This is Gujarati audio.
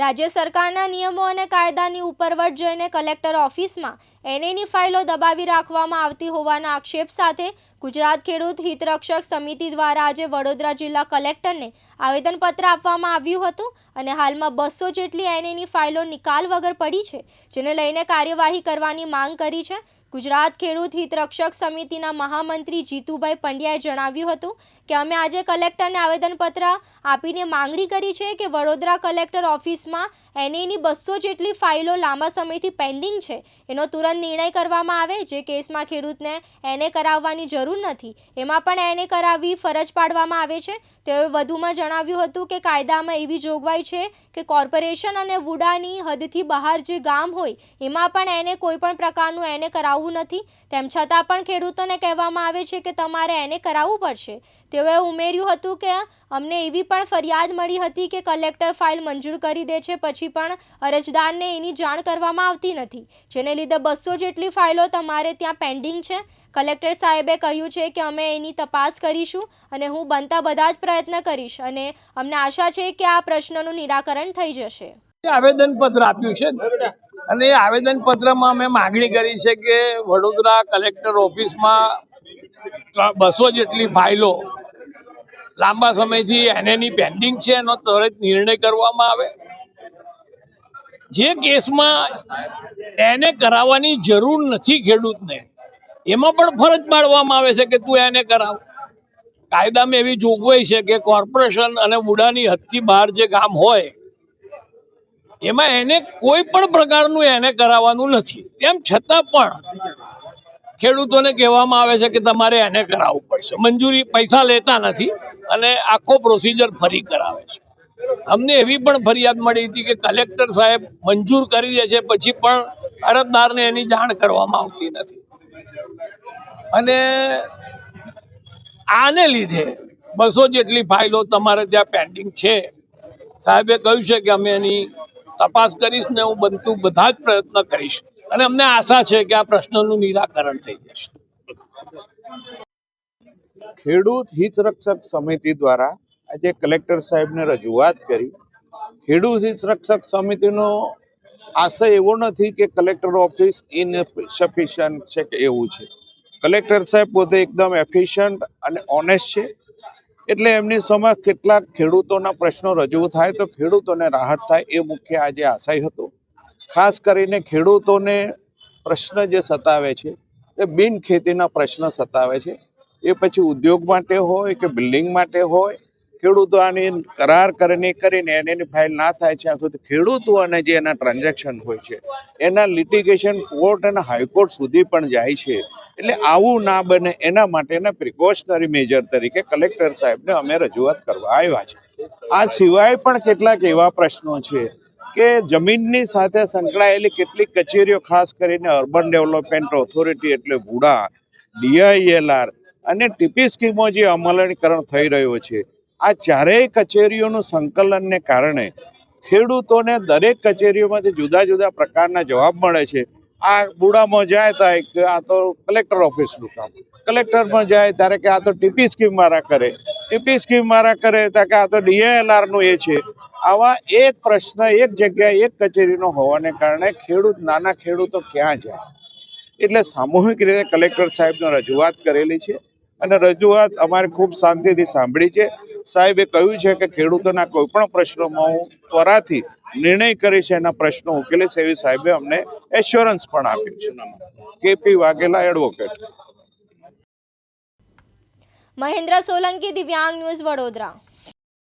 રાજ્ય સરકારના નિયમો અને કાયદાની ઉપરવટ જઈને કલેક્ટર ઓફિસમાં એનએની ફાઇલો દબાવી રાખવામાં આવતી હોવાના આક્ષેપ સાથે ગુજરાત ખેડૂત હિતરક્ષક સમિતિ દ્વારા આજે વડોદરા જિલ્લા કલેક્ટરને આવેદનપત્ર આપવામાં આવ્યું હતું અને હાલમાં બસો જેટલી એનએની ફાઇલો નિકાલ વગર પડી છે, જેને લઈને કાર્યવાહી કરવાની માંગ કરી છે. ગુજરાત ખેડૂત હિતરક્ષક સમિતિના મહામંત્રી જીતુભાઈ પંડ્યાએ જણાવ્યું હતું કે અમે આજે કલેક્ટરને આવેદનપત્ર આપીને માંગણી કરી છે કે વડોદરા કલેક્ટર ઓફિસમાં એનએની બસો જેટલી ફાઇલો લાંબા સમયથી પેન્ડિંગ છે. એનો તુરંત નિર્ણય કરવામાં આવે જે કેસમાં ખેડૂતને એને કરાવવાની જરૂર નથી. એમાં પણ એને કરાવવી ફરજ પાડવામાં આવે છે. તેઓએ વધુમાં જણાવ્યું હતું કે કાયદામાં એવી જોગવાઈ છે કે કોર્પોરેશન અને વુડાની હદથી બહાર જે ગામ હોય એમાં પણ એને કોઈપણ પ્રકારનું એને કરાવવું નથી. તેમ છતાં પણ ખેડૂતોને કહેવામાં આવે છે કે તમારે એને કરાવવું પડશે. તેઓએ ઉમેર્યું હતું કે અમને એવી પણ ફરિયાદ મળી હતી કે કલેક્ટર ફાઇલ મંજૂર કરી દે છે, પછી પણ અરજદારને એની જાણ કરવામાં આવતી નથી. જેને લીધે બસો જેટલી ફાઇલો તમારે ત્યાં પેન્ડિંગ છે. કલેક્ટર સાહેબે કહ્યું છે કે અમે એની તપાસ કરીશું અને હું બનતા બધા જ પ્રયત્ન કરીશ અને અમને આશા છે કે આ પ્રશ્નનું નિરાકરણ થઈ જશે. આવેદનપત્ર આપ્યું છે? અને એ આવેદનપત્રમાં અમે માગણી કરી છે કે વડોદરા કલેક્ટર ઓફિસમાં બસો જેટલી ફાઇલો લાંબા સમયથી એનેની પેન્ડિંગ છે, એનો ત્વરિત નિર્ણય કરવામાં આવે. જે કેસમાં એને કરાવવાની જરૂર નથી ખેડૂતને, એમાં પણ ફરજ પાડવામાં આવે છે કે તું એને કરાવ. કાયદામાં એવી જોગવાઈ છે કે કોર્પોરેશન અને વુડાની હદથી બહાર જે ગામ હોય એમાં એને કોઈ પણ પ્રકારનું એને કરાવવાનું નથી. તેમ છતાં પણ ખેડૂતોને કહેવામાં આવે છે કે તમારે એને કરાવવું પડશે. મંજૂરી પૈસા લેતા નથી અને આખો પ્રોસિજર ફરી કરાવે છે. અમને એવી પણ ફરિયાદ મળી હતી કે કલેક્ટર સાહેબ મંજૂર કરી દે છે, પછી પણ અરજદારને એની જાણ કરવામાં આવતી નથી. અને આને લીધે બસો જેટલી ફાઇલો તમારે ત્યાં પેન્ડિંગ છે. સાહેબે કહ્યું છે કે અમે એની તપાસ કરીશ ને હું બનતું બધા જ પ્રયત્ન કરીશ. અને અમને આશા છે કે આ પ્રશ્નનું નિરાકરણ થઈ જશે. ખેડૂત હિત રક્ષક સમિતિ દ્વારા આજે કલેક્ટર સાહેબને રજૂઆત કરી. ખેડૂત હિત રક્ષક સમિતિનો આશય એવો નથી કે કલેક્ટર ઓફિસ ઇનસફિશિયન્ટ છે કે એવું છે. કલેક્ટર સાહેબ પોતે એકદમ એફિશિયન્ટ અને ઓનેસ્ટ છે. એટલે એમની સમક્ષ કેટલાક ખેડૂતોના પ્રશ્નો રજૂ થાય તો ખેડૂતોને રાહત થાય એ મુખ્ય આજે આશય હતો. ખાસ કરીને ખેડૂતોને પ્રશ્ન જે સતાવે છે એ બિન ખેતીના પ્રશ્ન સતાવે છે. એ પછી ઉદ્યોગ માટે હોય કે બિલ્ડિંગ માટે હોય ખેડૂતો આની કરાર કરીને કરીને એની ફાઇલ ના થાય છે ત્યાં સુધી ખેડૂતો અને જે એના ટ્રાન્ઝેક્શન હોય છે, એના લિટિગેશન કોર્ટ અને હાઈકોર્ટ સુધી પણ જાય છે. એટલે આવું ના બને એના માટેના પ્રિકોશનરી મેજર તરીકે કલેક્ટર સાહેબને અમે રજૂઆત કરવા આવ્યા છે. આ સિવાય પણ કેટલાક એવા પ્રશ્નો છે કે જમીનની સાથે સંકળાયેલી કેટલીક કચેરીઓ, ખાસ કરીને અર્બન ડેવલપમેન્ટ ઓથોરિટી એટલે વુડા ડીઆઈએલઆર અને ટીપી સ્કીમો જે અમલીકરણ થઈ રહ્યો છે આ ચારેય કચેરીઓનું સંકલનને કારણે ખેડૂતોને દરેક કચેરીઓમાંથી જુદા જુદા પ્રકારના જવાબ મળે છે. આ બુડામાં જાય તો કે આ તો કલેક્ટર ઓફિસનું કામ. કલેક્ટરમાં જાય ત્યારે કે આ તો ટીપી સ્કીમ મારા કરે. ટીપી સ્કીમ મારા કરે ત્યારે કે આ તો ડીએલઆરનું એ છે. આવા એક પ્રશ્ન એક જગ્યાએ એક કચેરીનો હોવાને કારણે ખેડૂત, નાના ખેડૂતો ક્યાં જાય? એટલે સામૂહિક રીતે કલેક્ટર સાહેબને રજૂઆત કરેલી છે. અને રજૂઆત અમારે ખૂબ શાંતિથી સાંભળી છે. સાહેબે કહ્યું છે કે ખેડૂતોના કોઈ પણ પ્રશ્નોમાં હું ત્વરાથી નિર્ણય કરીશ, એના પ્રશ્નો ઉકેલીશ એવી સાહેબે અમને એશ્યોરન્સ પણ આપ્યું છે. KP Vaghela advocate Mahendra Solanki, Divyang news Vadodara.